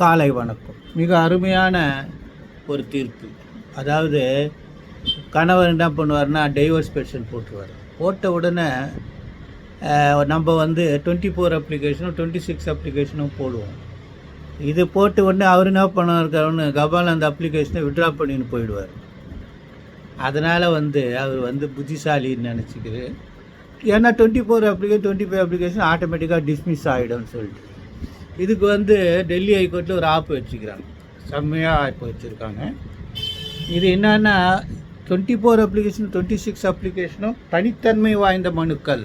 காலை வணக்கம். மிக அருமையான ஒரு தீர்ப்பு. அதாவது கணவர் என்ன பண்ணுவார்னா டைவர்ஸ் பெர்ஷன் போட்டுருவார். போட்ட உடனே நம்ம வந்து டுவெண்ட்டி ஃபோர் அப்ளிகேஷனும் டுவெண்ட்டி சிக்ஸ் அப்ளிகேஷனும் போடுவோம். இது போட்ட உடனே அவர் என்ன பண்ணுவாருன்னு கபால் அந்த அப்ளிகேஷனை விட்ரா பண்ணின்னு போயிடுவார். அதனால் வந்து அவர் வந்து புத்திசாலின்னு நினச்சிக்கிது. ஏன்னா twenty four application twenty five application ஆட்டோமேட்டிக்காக டிஸ்மிஸ் ஆகிடும்னு சொல்லிட்டு. இதுக்கு வந்து டெல்லி ஹைகோர்ட்டில் ஒரு ஆப் வச்சுக்கிறாங்க. செம்மையாக இப்போ வச்சுருக்காங்க. இது என்னன்னா twenty four application twenty six அப்ளிகேஷனும் தனித்தன்மை வாய்ந்த மனுக்கள்.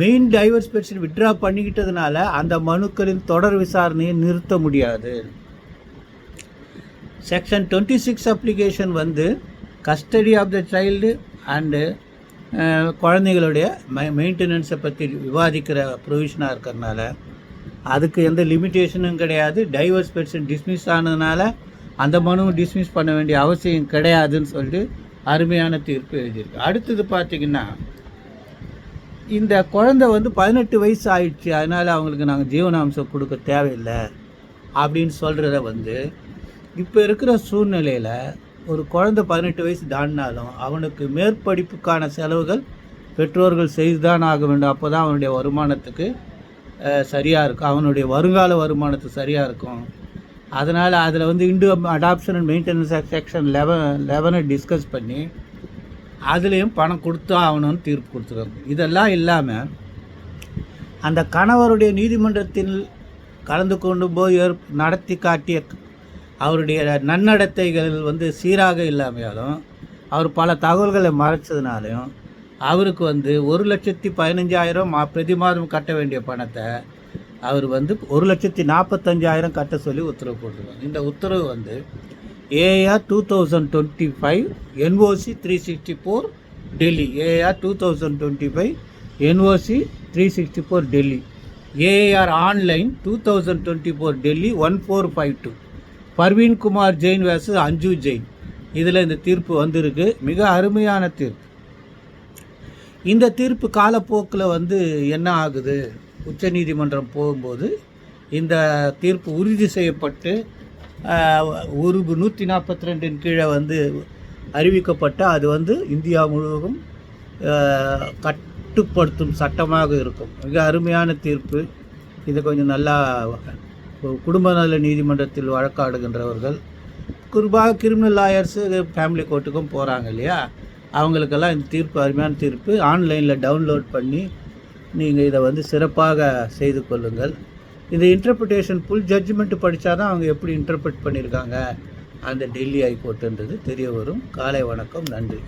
மெயின் டைவர்ஸ் பென்ஷன் விட்ரா பண்ணிக்கிட்டதுனால அந்த மனுக்களின் தொடர் விசாரணையை நிறுத்த முடியாது. செக்ஷன் டுவெண்ட்டி சிக்ஸ் அப்ளிகேஷன் வந்து custody of the child and குழந்தைகளுடைய மெ மெயின்டெனன்ஸை பற்றி விவாதிக்கிற ப்ரொவிஷனாக இருக்கிறதுனால அதுக்கு எந்த லிமிட்டேஷனும் கிடையாது. டைவர்ஸ் பெர்சன் டிஸ்மிஸ் ஆனதுனால அந்த மனுவும் டிஸ்மிஸ் பண்ண வேண்டிய அவசியம் கிடையாதுன்னு சொல்லிட்டு அருமையான தீர்ப்பு எழுதியிருக்கு. அடுத்தது பார்த்திங்கன்னா இந்த குழந்தை வந்து பதினெட்டு வயசு ஆயிடுச்சு. அதனால் அவங்களுக்கு நாங்கள் ஜீவனாம்சம் கொடுக்க தேவையில்லை அப்படின்னு சொல்கிறத வந்து இப்போ இருக்கிற சூழ்நிலையில் ஒரு குழந்தை பதினெட்டு வயசு தாண்டினாலும் அவனுக்கு மேற்படிப்புக்கான செலவுகள் பெற்றோர்கள் செய்து தான் ஆக வேண்டும். அப்போ தான் அவனுடைய வருமானத்துக்கு சரியாக இருக்கும். அவனுடைய வருங்கால வருமானத்து சரியாக இருக்கும். அதனால் அதில் வந்து Hindu adoption and maintenance section eleven லெவனை discuss பண்ணி அதுலேயும் பணம் கொடுத்தா ஆகணும்னு தீர்ப்பு கொடுத்துருக்காங்க இதெல்லாம் இல்லாமல் அந்த கணவருடைய நீதிமன்றத்தில் கலந்து கொண்டு போய் நடத்தி காட்டிய அவருடைய நன்னடத்தைகள் வந்து சீராக இல்லாமையாலும் அவர் பல தகவல்களை மறைச்சதுனாலையும் அவருக்கு வந்து ஒரு லட்சத்தி பதினஞ்சாயிரம் மா பிரதி மாதம் கட்ட வேண்டிய பணத்தை அவர் வந்து ஒரு லட்சத்தி நாற்பத்தஞ்சாயிரம் கட்ட சொல்லி உத்தரவு போட்டிருக்காங்க இந்த உத்தரவு வந்து AR two thousand twenty five NOC three sixty four Delhi AR two thousand twenty five NOC three sixty four Delhi AR online two thousand twenty four Delhi one four five two Parveen Kumar Jain versus Anju Jain இதில் இந்த தீர்ப்பு வந்திருக்கு. மிக அருமையான தீர்ப்பு. இந்த தீர்ப்பு காலப்போக்கில் வந்து என்ன ஆகுது? உச்சநீதிமன்றம் போகும்போது இந்த தீர்ப்பு உறுதி செய்யப்பட்டு ஒரு நூற்றி நாற்பத்தி ரெண்டின் கீழே வந்து அறிவிக்கப்பட்ட அது வந்து இந்தியா முழுவதும் கட்டுப்படுத்தும் சட்டமாக இருக்கும். மிக அருமையான தீர்ப்பு. இதை கொஞ்சம் நல்லா குடும்ப நல நீதிமன்றத்தில் வழக்காடுகின்றவர்கள். குறிப்பாக கிரிமினல் லாயர்ஸு ஃபேமிலி கோர்ட்டுக்கும் போகிறாங்க இல்லையா? அவங்களுக்கெல்லாம் இந்த தீர்ப்பு அருமையான தீர்ப்பு. ஆன்லைனில் டவுன்லோட் பண்ணி நீங்கள் இதை வந்து சிறப்பாக செய்து கொள்ளுங்கள். இந்த இன்டர்பிரிட்டேஷன் ஃபுல் ஜட்ஜ்மெண்ட் படித்தா தான் அவங்க எப்படி இன்டர்பிரட் பண்ணியிருக்காங்க? அந்த டெல்லி ஹைகோர்ட்டுன்றது தெரிய வரும். காலை வணக்கம். நன்றி.